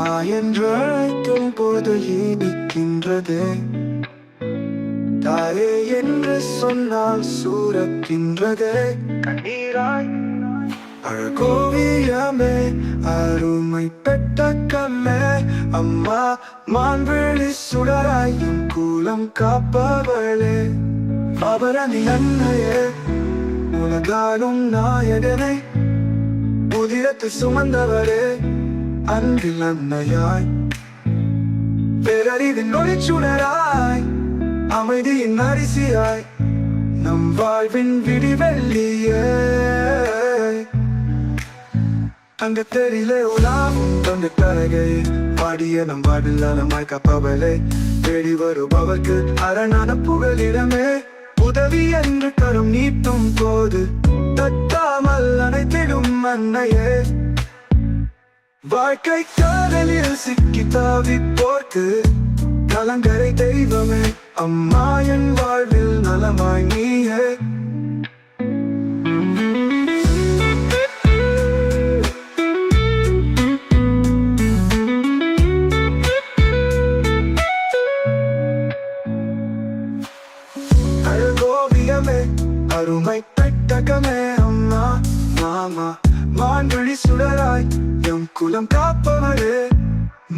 அம்மா என்று அழைக்கும் போது இனிக்கின்றதே. தாயே என்று சொன்னால் சூரக்கின்றதே. கண்ணீராய் அழகோவியமே அருமை பெற்ற கல்லே அம்மா மான்விழி சுடராயும் கூலம் காப்பவளே. அவரணி அன்னையே உலகாலும் நாயகனை உதிரத்து சுமந்தவரே. அன்பில் அன்னையாய் பேரறிவின் நொழிச்சுணராய் அமைதியின் அரிசியாய் நம் வாழ்வின் விடிவெள்ளிய. தங்க தெரியல உலாவும் தந்த கரகை பாடிய நம் வாழ்வில் நலமாய் தேடி வருபவர்க்கு அரணான புகழிடமே உதவி என்று கரும் நீட்டும் போது தட்டாமல் அனைத்திடும் அன்னையே. வாழ்க்கை காதலில் சிக்கி தாவிப்போர்க்கு கலங்கரை தெய்வமே அம்மா என் வாழ்வில் நலமாய் நீயே. அழகோவியமே அருமை பெட்டகமே அம்மா மாமா. மான்வழி சுடராய் எம் குலம் காப்பவரே.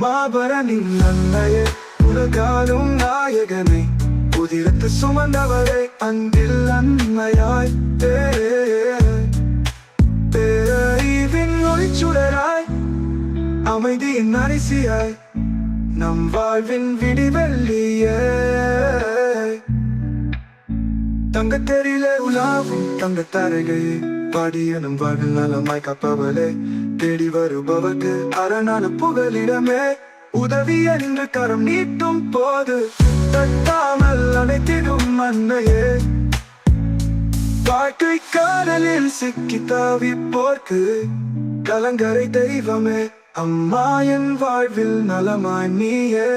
மாபரனின் நன்மையே உலகாலும் நாயகனை. புதிரத்து சுமந்தவரே அன்பில் அன்மையாய் பேரறிவின் ஒளிச்சுடராய் அமைதியின் அரிசியாய் நம் வாழ்வின் விடிவெள்ளியே. தங்க தெரியல உலாவும் தங்க தரகையே பாடிய நம் வாழ்வில் நலமாய் கப்பவளே தேடி வருபவர்க்கு அரணான புகலிடமே. உதவி என்று கரம் நீட்டும் போது தட்டாமல் அனைத்திடும் அன்னையே வாழ்க்கை காதலில் சிக்கி தாவிப்போர்க்கு கலங்கரை தெய்வமே. அம்மா என் வாழ்வில் நலமாய் நீயே.